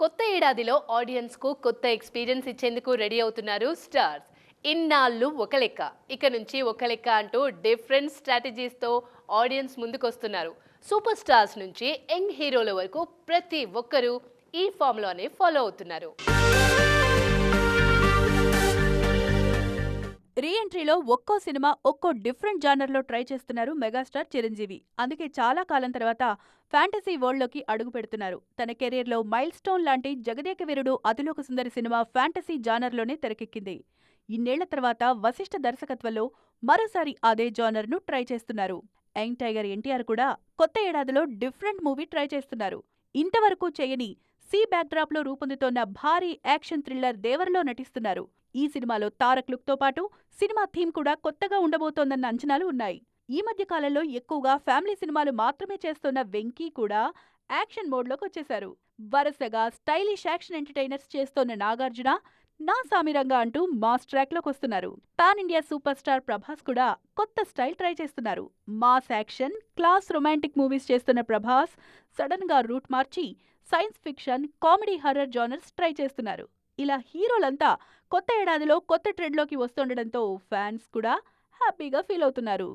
కొత్త ఏడాదిలో ఆడియన్స్కు కొత్త ఎక్స్పీరియన్స్ ఇచ్చేందుకు రెడీ అవుతున్నారు స్టార్స్. ఇన్నాళ్ళు ఒక లెక్క. ఇక నుంచి ఒక లెక్క అంటూ డిఫరెంట్ స్ట్రాటజీస్తో ఆడియన్స్ ముందుకొస్తున్నారు. సూపర్ స్టార్స్ నుంచి యంగ్ హీరోల వరకు ప్రతి ఒక్కరూ ఈ ఫామ్లోనే ఫాలో అవుతున్నారు. రీఎంట్రీలో ఒక్కో సినిమా ఒక్కో డిఫరెంట్ జానర్లో ట్రై చేస్తున్నారు మెగాస్టార్ చిరంజీవి. అందుకే చాలా కాలం తర్వాత ఫ్యాంటసీ వరల్డ్లోకి అడుగు పెడుతున్నారు. తన కెరీర్లో మైల్ స్టోన్ లాంటి జగదేక వీరుడు అతిలోక సుందరి సినిమా ఫ్యాంటసీ జానర్లోనే తెరకెక్కింది. ఇన్నేళ్ళ తర్వాత వశిష్ఠ దర్శకత్వంలో మరోసారి అదే జానర్ను ట్రై చేస్తున్నారు. యంగ్ టైగర్ ఎన్టీఆర్ కూడా కొత్త ఏడాదిలో డిఫరెంట్ మూవీ ట్రై చేస్తున్నారు. ఇంతవరకు చేయని సీ బ్యాక్డ్రాప్లో రూపొందుతోన్న భారీ యాక్షన్ థ్రిల్లర్ దేవరలో నటిస్తున్నారు. ఈ సినిమాలో తారక్ లుక్తో పాటు సినిమా థీమ్ కూడా కొత్తగా ఉండబోతోందన్న అంచనాలు ఉన్నాయి. ఈ మధ్య కాలంలో ఎక్కువగా ఫ్యామిలీ సినిమాలు మాత్రమే చేస్తున్న వెంకీ కూడా యాక్షన్ మోడ్లోకి వచ్చేశారు. వరుసగా స్టైలిష్ యాక్షన్ ఎంటర్టైనర్స్ చేస్తోన్న నాగార్జున నా సామిరంగా అంటూ మాస్ ట్రాక్లోకి వస్తున్నారు. Pan India super star Prabhas కూడా కొత్త స్టైల్ ట్రై చేస్తున్నారు. Mass action class romantic movies చేస్తున్న ప్రభాస్ సడన్గా రూట్ మార్చి science fiction comedy horror genres try చేస్తున్నారు. ఇలా హీరోలంతా కొత్త ఏడాదిలో కొత్త ట్రెండ్లోకి వస్తుండడంతో ఫ్యాన్స్ కూడా హ్యాపీగా ఫీల్ అవుతున్నారు.